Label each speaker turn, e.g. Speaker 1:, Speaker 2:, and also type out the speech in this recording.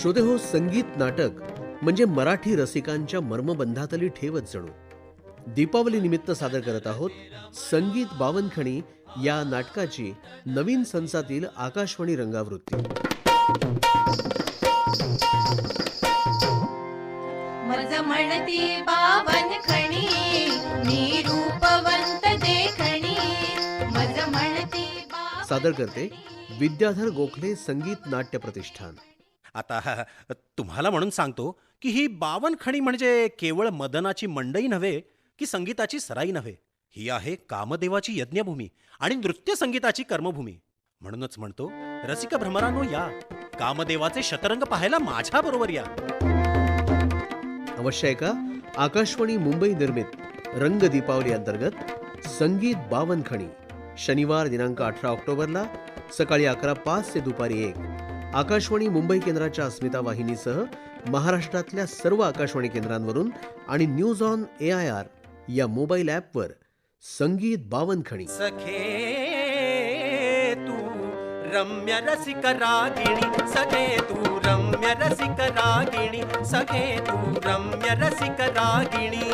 Speaker 1: श्रोते हो संगीत नाटक म्हणजे मराठी रसिकांच्या मर्मबंधातली ठेवच जणू. दीपावली निमित्त सादर करत आहोत संगीत बावनखणी या नाटकाची नवीन संचातील आकाशवाणी रंगावृत्ती. सादर करते विद्याधर गोखले संगीत नाट्य प्रतिष्ठान.
Speaker 2: आता तुम्हाला म्हणून सांगतो की ही बावनखणी म्हणजे केवळ मदनाची मंडई नव्हे की संगीताची सराई नव्हे. ही आहे कामदेवाची यज्ञभूमी आणि नृत्य संगीताची कर्मभूमी. म्हणूनच म्हणतो रसिक भ्रमरानो या. कामदेवाचे शतरंग पाहायला माझ्या बरोबर या.
Speaker 1: अवश्य का आकाशवाणी मुंबई निर्मित रंग दीपावली अंतर्गत संगीत बावनखणी शनिवार दिनांक अठरा ऑक्टोबरला सकाळी अकरा पाच ते दुपारी एक. आकाशवाणी मुंबई केंद्राच्या अस्मिता वाहिनीसह महाराष्ट्रातल्या सर्व आकाशवाणी केंद्रांवरून आणि news on A I R या मोबाईल ॲपवर संगीत बावनखणी.
Speaker 2: सखे तू रम्य रसिक रागिणी. सखे तू रम्य रसिक रागिणी. सखे तू रम्य रसिक रागिणी.